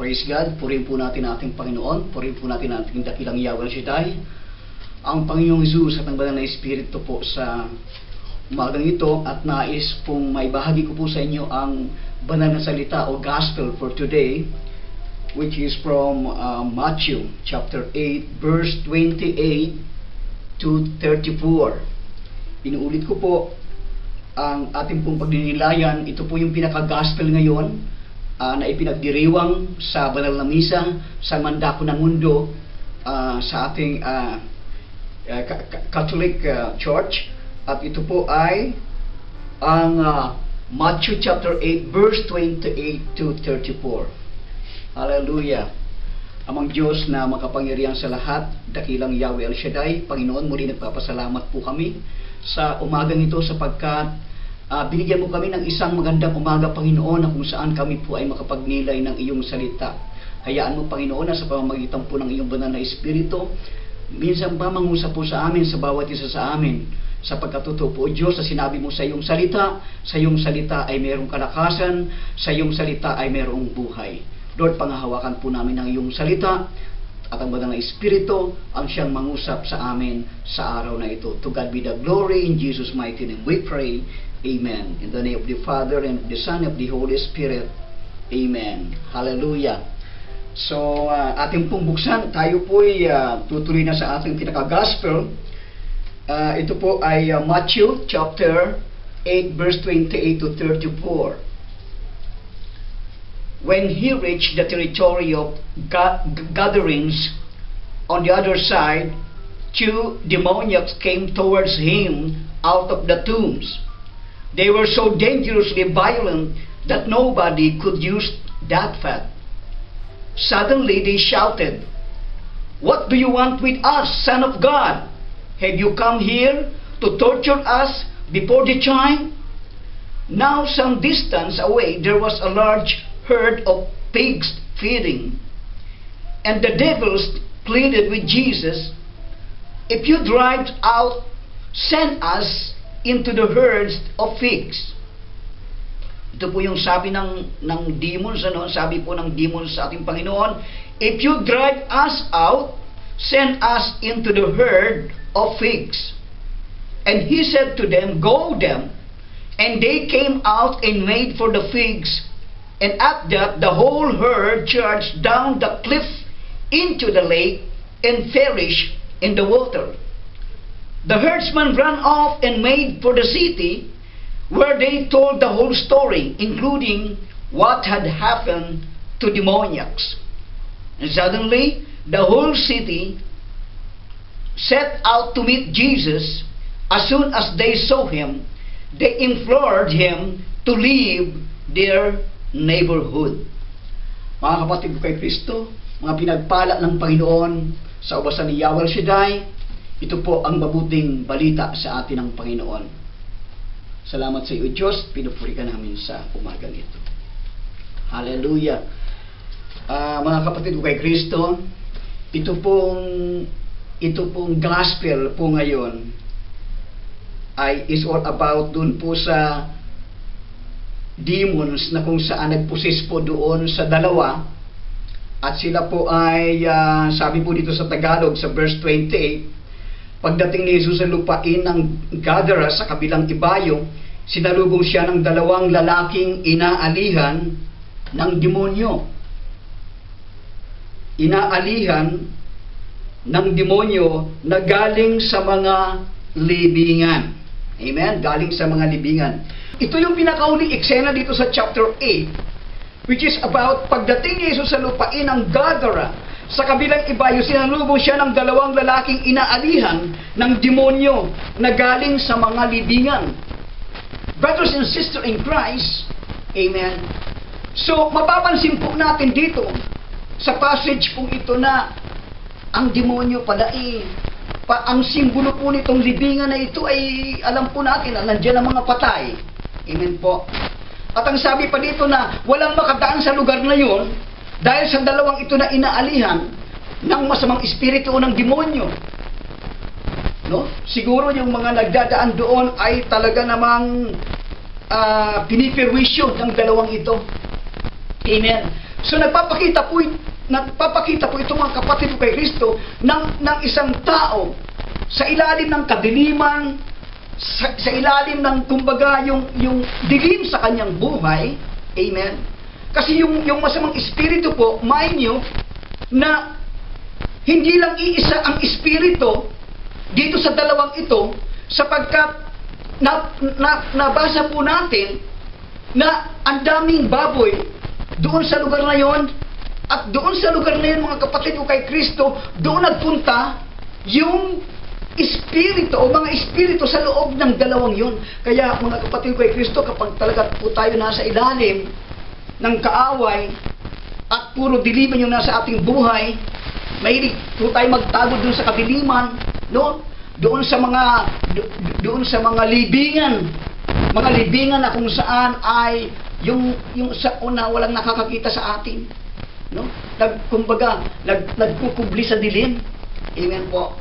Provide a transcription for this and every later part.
Praise God. Purihin po natin ating Panginoon. Purihin po natin ating dakilang Yahweh Shaddai. Ang Panginoong Jesus at ang Banal na Espiritu po sa umagang ito at nais pong may bahagi ko po sa inyo ang banal na salita o gospel for today which is from uh, Matthew chapter 8 verse 28 to 34. Inuulit ko po ang ating pong pagninilayan, ito po yung pinaka-gospel ngayon ah, na ipinagdiriwang sa banal na misa sa mandako ng mundo ah, sa ating Ka- Ka- Catholic ah, Church at ito po ay ang ah, Matthew chapter 8 verse 28 to 34. Hallelujah. Amang Diyos na makapangyarihan sa lahat, dakilang Yahweh El Shaddai, Panginoon, muli nagpapasalamat po kami sa umagang ito sapagkat ah, binigyan mo kami ng isang magandang umaga, Panginoon, na kung saan kami po ay makapagnilay ng iyong salita. Hayaan mo, Panginoon, na sa pamamagitan po ng iyong banal na Espiritu, minsan ba mangusap po sa amin, sa bawat isa sa amin, sapagkat totoo po, Diyos, sa sinabi mo sa iyong salita, sa iyong salita ay mayroong kalakasan, sa iyong salita ay mayroong buhay. Lord, pangahawakan po namin ang iyong salita at ang banal na Espiritu ang siyang mangusap sa amin sa araw na ito. To God be the glory in Jesus' mighty name. We pray. Amen. In the name of the Father and of the Son and of the Holy Spirit. Amen. Hallelujah. So, uh, ating pong buksan, tayo po ay uh, tutuloy na sa ating pinaka-gospel. Uh, ito po ay uh, Matthew chapter 8 verse 28 to 34. When he reached the territory of ga- gatherings on the other side, two demoniacs came towards him out of the tombs. They were so dangerously violent that nobody could use that fat. Suddenly they shouted, What do you want with us, Son of God? Have you come here to torture us before the time? Now, some distance away, there was a large herd of pigs feeding. And the devils pleaded with Jesus, If you drive out, send us into the herds of pigs. Ito po yung sabi ng, ng demons, ano? sabi po ng demons sa ating Panginoon, If you drive us out, send us into the herd of pigs. And he said to them, Go them. And they came out and made for the figs. And at that, the whole herd charged down the cliff into the lake and perished in the water. The herdsmen ran off and made for the city, where they told the whole story, including what had happened to demoniacs. And suddenly, the whole city set out to meet Jesus. As soon as they saw him, they implored him to leave their neighborhood. Mga kapatid kay Kristo, mga pinagpala ng Panginoon sa ubasan ni Yahweh Shaddai, ito po ang mabuting balita sa atin ng Panginoon. Salamat sa iyo, Diyos. Pinupuri ka namin sa umagang ito. Hallelujah. Ah, mga kapatid ko kay Kristo, ito pong ito pong gospel po ngayon ay is all about dun po sa demons na kung saan nagpusis po doon sa dalawa at sila po ay ah, sabi po dito sa Tagalog sa verse 28 pagdating ni Jesus sa lupain ng Gadara sa kabilang ibayo sinalubong siya ng dalawang lalaking inaalihan ng demonyo inaalihan ng demonyo na galing sa mga libingan. Amen? Galing sa mga libingan. Ito yung pinakauling eksena dito sa chapter 8 which is about pagdating ni Jesus sa lupain ng Gadara sa kabilang ibayo, sinalubong siya ng dalawang lalaking inaalihan ng demonyo na galing sa mga libingan. Brothers and sisters in Christ, Amen. So, mapapansin po natin dito sa passage pong ito na ang demonyo pala eh, pa, ang simbolo po nitong libingan na ito ay alam po natin na nandiyan ang mga patay. Amen po. At ang sabi pa dito na walang makadaan sa lugar na yun dahil sa dalawang ito na inaalihan ng masamang espiritu ng demonyo. No? Siguro yung mga nagdadaan doon ay talaga namang uh, pinipirwisyo ng dalawang ito. Amen. So nagpapakita po, nagpapakita po itong mga kapatid kay Kristo ng, ng isang tao sa ilalim ng kadiliman, sa, sa ilalim ng kumbaga yung, yung dilim sa kanyang buhay. Amen. Kasi yung, yung masamang espiritu po, mind nyo, na hindi lang iisa ang espiritu dito sa dalawang ito sapagkat na, na, nabasa po natin na ang daming baboy doon sa lugar na yon. At doon sa lugar na yun mga kapatid ko kay Kristo doon nagpunta yung espiritu o mga espiritu sa loob ng dalawang yun kaya mga kapatid ko kay Kristo kapag talaga po tayo nasa ilalim ng kaaway at puro diliman yung nasa ating buhay mahilig po tayo magtago doon sa kadiliman no doon sa mga do- doon sa mga libingan. Mga libingan na kung saan ay yung yung sa una walang nakakakita sa atin no? Nag kumbaga nag nagkukubli sa dilim. Amen po.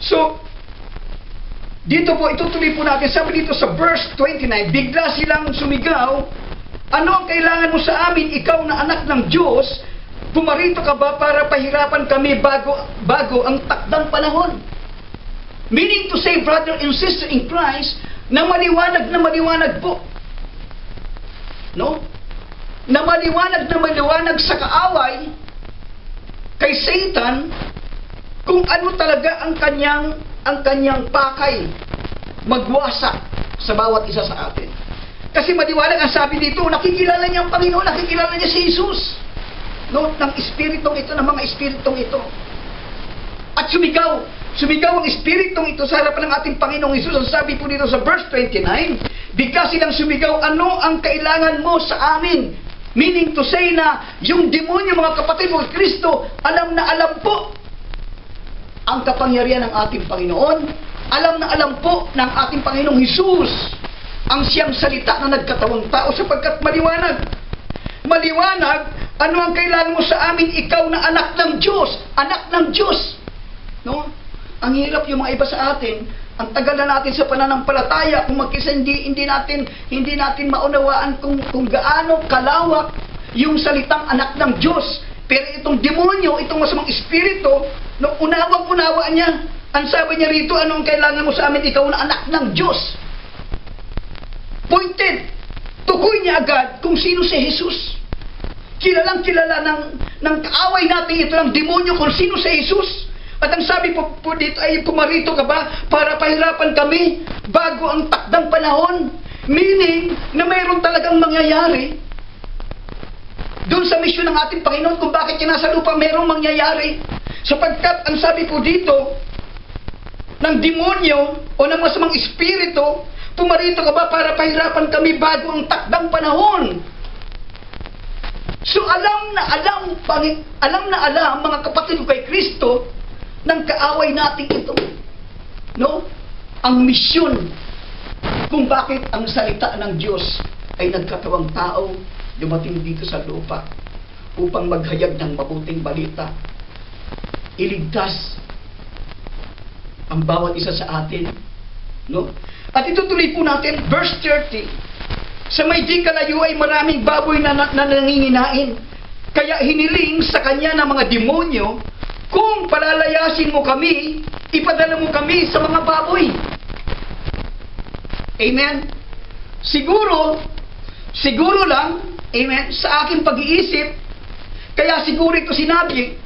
So dito po itutuloy po natin. Sabi dito sa verse 29 bigla silang sumigaw ano ang kailangan mo sa amin ikaw na anak ng Diyos pumarito ka ba para pahirapan kami bago bago ang takdang panahon Meaning to say, brother and sister in Christ, na maliwanag na maliwanag po. No? Na maliwanag na maliwanag sa kaaway kay Satan kung ano talaga ang kanyang ang kanyang pakay magwasak sa bawat isa sa atin. Kasi maliwanag ang sabi dito, nakikilala niya ang Panginoon, nakikilala niya si Jesus. No, ng espiritong ito, ng mga espiritong ito. At sumigaw, sumigaw ang espiritong ito sa harapan ng ating Panginoong Isus. Ang sabi po dito sa verse 29, bigla silang sumigaw, ano ang kailangan mo sa amin? Meaning to say na, yung demonyo mga kapatid mo, Kristo, alam na alam po ang kapangyarihan ng ating Panginoon. Alam na alam po ng ating Panginoong Isus ang siyang salita na nagkatawang tao sapagkat maliwanag. Maliwanag, ano ang kailangan mo sa amin, ikaw na anak ng Diyos, anak ng Diyos. No? Ang hirap yung mga iba sa atin, ang tagal na natin sa pananampalataya kung magkisa hindi hindi natin hindi natin maunawaan kung kung gaano kalawak yung salitang anak ng Diyos. Pero itong demonyo, itong masamang espiritu, no unawang-unawa niya. Ang sabi niya rito, anong kailangan mo sa amin, ikaw na anak ng Diyos. Pointed. Tukoy niya agad kung sino si Jesus. Kilalang kilala ng, ng kaaway natin ito ng demonyo kung sino si Jesus. At ang sabi po, po dito ay pumarito ka ba para pahirapan kami bago ang takdang panahon? Meaning na mayroon talagang mangyayari doon sa misyon ng ating Panginoon kung bakit siya nasa lupa mayroong mangyayari. Sapagkat ang sabi po dito ng demonyo o ng masamang espiritu, pumarito ka ba para pahirapan kami bago ang takdang panahon? So alam na alam, alam na alam mga kapatid ko kay Kristo ng kaaway nating ito. No? Ang misyon kung bakit ang salita ng Diyos ay nagkatawang tao dumating dito sa lupa upang maghayag ng mabuting balita. Iligtas ang bawat isa sa atin. No? At itutuloy po natin, verse 30. Sa may di kalayo ay maraming baboy na, na, na nanginginain. Kaya hiniling sa kanya ng mga demonyo, kung palalayasin mo kami, ipadala mo kami sa mga baboy. Amen? Siguro, siguro lang, amen, sa aking pag-iisip, kaya siguro ito sinabi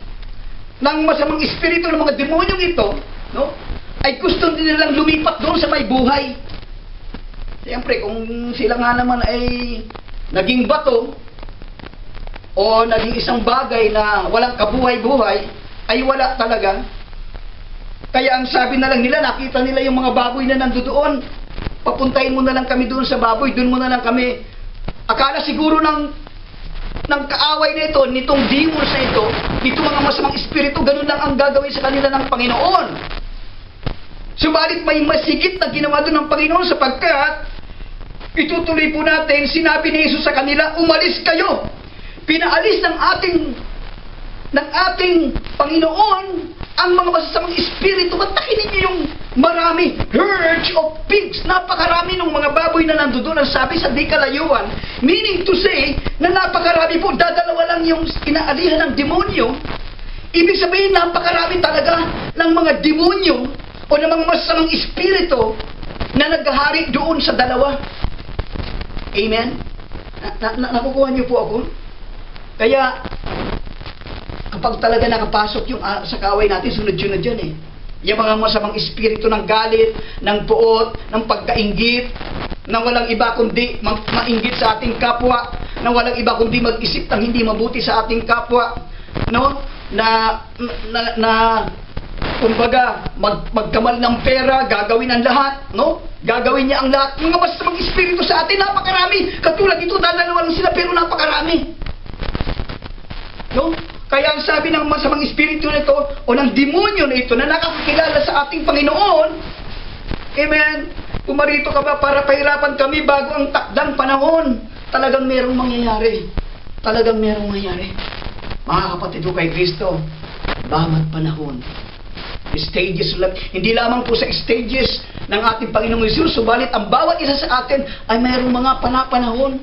ng masamang espiritu ng mga demonyong ito, no? Ay gusto din nilang lumipat doon sa may buhay. Siyempre, kung sila nga naman ay naging bato o naging isang bagay na walang kabuhay-buhay, ay wala talaga. Kaya ang sabi na lang nila, nakita nila yung mga baboy na nandoon, papuntahin mo na lang kami doon sa baboy, doon mo na lang kami. Akala siguro ng ng kaaway na ito, nitong demons na ito, nitong mga masamang espiritu, ganun lang ang gagawin sa kanila ng Panginoon. Subalit may masigit na ginawa doon ng Panginoon sapagkat itutuloy po natin, sinabi ni Jesus sa kanila, umalis kayo. Pinaalis ng ating ng ating Panginoon ang mga masasamang espiritu. Ba't nakinin niyo yung Marami, herds of pigs. Napakarami ng mga baboy na nandoon. Ang sabi sa di kalayuan, meaning to say, na napakarami po, dadalawa lang yung inaalihan ng demonyo. Ibig sabihin, napakarami talaga ng mga demonyo o ng mga masamang espiritu na naghahari doon sa dalawa. Amen? Na, na, na- nakukuha niyo po ako? Kaya, kapag talaga nakapasok yung ah, sa kaway natin, sunod-sunod yan eh. Yung mga masamang espiritu ng galit, ng puot, ng pagkaingit, na walang iba kundi ma- mainggit sa ating kapwa, na walang iba kundi mag-isip ng hindi mabuti sa ating kapwa, no? Na, na, na, kumbaga, mag, magkamal ng pera, gagawin ang lahat, no? Gagawin niya ang lahat. Mga masamang espiritu sa atin, napakarami. Katulad ito, dadalawa lang sila, pero napakarami. No? Kaya ang sabi ng masamang espiritu nito o ng demonyo na ito na nakakakilala sa ating Panginoon, Amen, pumarito ka ba para pahirapan kami bago ang takdang panahon? Talagang merong mangyayari. Talagang merong mangyayari. Mga kapatid ko kay Kristo, bawat panahon, stages lang, hindi lamang po sa stages ng ating Panginoong Yesus, subalit ang bawat isa sa atin ay mayroong mga panapanahon.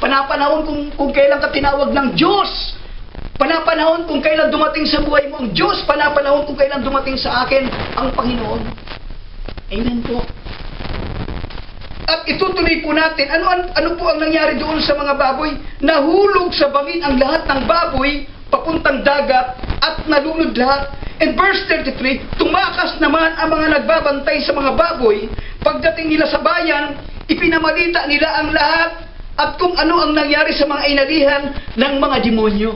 Panapanahon kung, kung kailan ka tinawag ng Diyos. Panapanahon kung kailan dumating sa buhay mo ang Diyos. Panapanahon kung kailan dumating sa akin ang Panginoon. Amen po. At itutuloy po natin, ano, an- ano po ang nangyari doon sa mga baboy? Nahulog sa bangin ang lahat ng baboy papuntang dagat at nalunod lahat. In verse 33, tumakas naman ang mga nagbabantay sa mga baboy. Pagdating nila sa bayan, ipinamalita nila ang lahat at kung ano ang nangyari sa mga inalihan ng mga demonyo.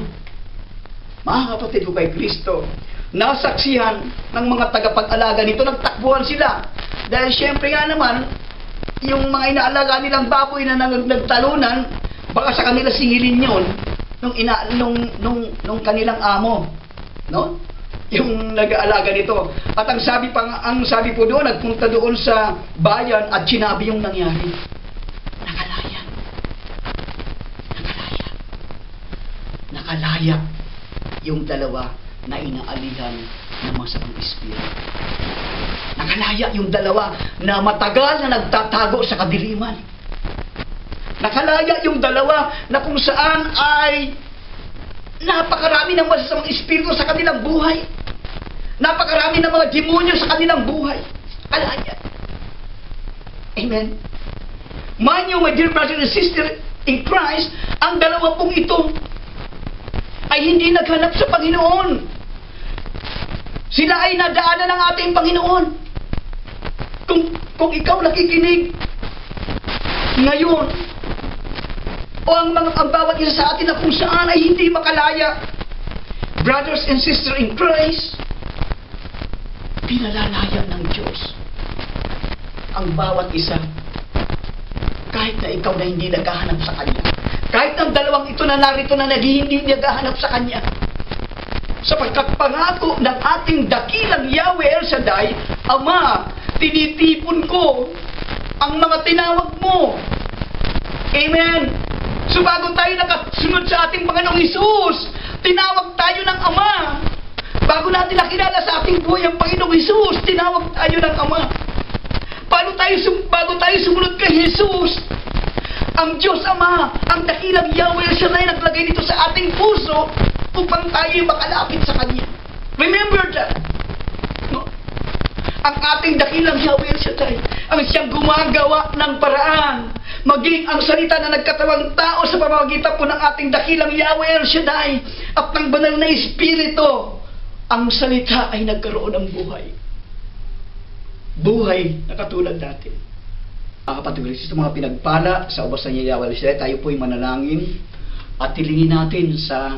Mga kapatid ko kay Kristo, nasaksihan ng mga tagapag-alaga nito, nagtakbuhan sila. Dahil syempre nga naman, yung mga inaalaga nilang baboy na nag- nagtalunan, baka sa kanila singilin yon nung, ina, nung, nung, nung kanilang amo. No? Yung nag-aalaga nito. At ang sabi pa, ang sabi po doon, nagpunta doon sa bayan at sinabi yung nangyari. Nakalaya. Nakalaya. Nakalaya yung dalawa na inaalihan ng masamang espiritu. Nakalaya yung dalawa na matagal na nagtatago sa kadiliman. Nakalaya yung dalawa na kung saan ay napakarami ng masasamang espiritu sa kanilang buhay. Napakarami ng mga demonyo sa kanilang buhay. Alaya. Amen. Mind you, my dear brother and sister in Christ, ang dalawa pong ito ay hindi naghanap sa Panginoon. Sila ay nadaanan ng ating Panginoon. Kung, kung ikaw nakikinig ngayon, o ang, mga, ang bawat isa sa atin na kung saan ay hindi makalaya, brothers and sisters in Christ, pinalalaya ng Diyos ang bawat isa kahit na ikaw na hindi naghahanap sa Kanya. Kahit ang dalawang ito na narito na naging hindi naghahanap sa Kanya. Sapagkat pangako ng ating dakilang Yahweh El Shaddai, Ama, tinitipon ko ang mga tinawag mo. Amen. So bago tayo nakasunod sa ating Panginoong Isus, tinawag tayo ng Ama. Bago natin nakilala sa ating buhay ang Panginoong Isus, tinawag tayo ng Ama. Paano tayo, bago tayo sumunod kay Jesus, ang Diyos Ama, ang dakilang Yahweh siya na naglagay dito sa ating puso upang tayo makalapit sa Kanya. Remember that. No? Ang ating dakilang Yahweh El Shaddai, ang siyang gumagawa ng paraan, maging ang salita na nagkatawang tao sa pamamagitan po ng ating dakilang Yahweh El Shaddai at ng banal na Espiritu, ang salita ay nagkaroon ng buhay. Buhay na katulad natin. Mga kapatid, ito mga pinagpala sa ubas ng Yahweh El Shaddai, tayo po'y manalangin at tilingin natin sa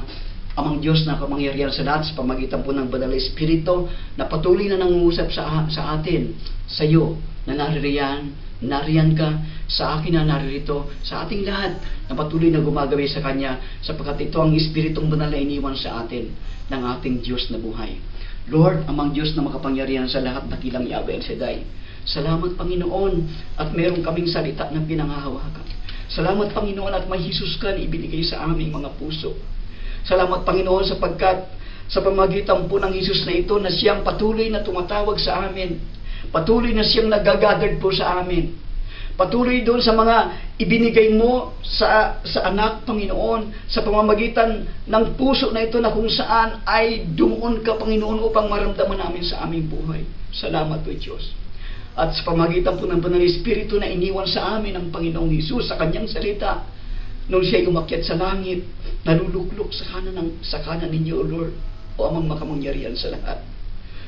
amang Diyos na kamangyarihan sa lahat sa pamagitan po ng Banal na Espiritu na patuloy na nangungusap sa, sa atin, sa iyo, na naririyan, nariyan ka, sa akin na naririto, sa ating lahat na patuloy na gumagawi sa Kanya sapagkat ito ang Espiritong Banal na iniwan sa atin ng ating Diyos na buhay. Lord, amang Diyos na makapangyarihan sa lahat, dakilang Yahweh El Shaddai. Salamat Panginoon at meron kaming salita ng pinangahawakan. Salamat Panginoon at may Jesus ka na ibinigay sa aming mga puso. Salamat Panginoon sapagkat sa pamagitan po ng Jesus na ito na siyang patuloy na tumatawag sa amin. Patuloy na siyang nagagathered po sa amin. Patuloy doon sa mga ibinigay mo sa, sa anak, Panginoon, sa pamamagitan ng puso na ito na kung saan ay dumuon ka, Panginoon, upang maramdaman namin sa aming buhay. Salamat po, Diyos. At sa pamagitan po ng Banal na Espiritu na iniwan sa amin ng Panginoong Hesus sa kanyang salita, nung siya umakyat sa langit, naluluklok sa kanan, ng, sa kanan ninyo, Lord, o amang makamangyarihan sa lahat.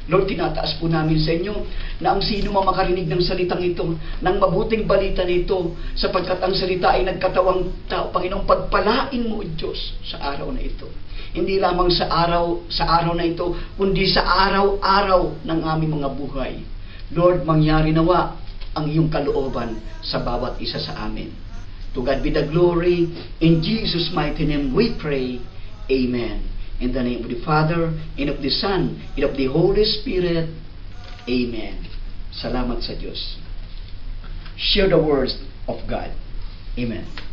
Lord, tinataas po namin sa inyo na ang sino mang makarinig ng salitang ito, ng mabuting balita nito, sapagkat ang salita ay nagkatawang tao. Panginoong, pagpalain mo, Diyos, sa araw na ito. Hindi lamang sa araw, sa araw na ito, kundi sa araw-araw ng aming mga buhay. Lord, mangyari nawa ang iyong kalooban sa bawat isa sa amin. To God be the glory. In Jesus' mighty name we pray. Amen. In the name of the Father, and of the Son, and of the Holy Spirit. Amen. Salamat sa Diyos. Share the words of God. Amen.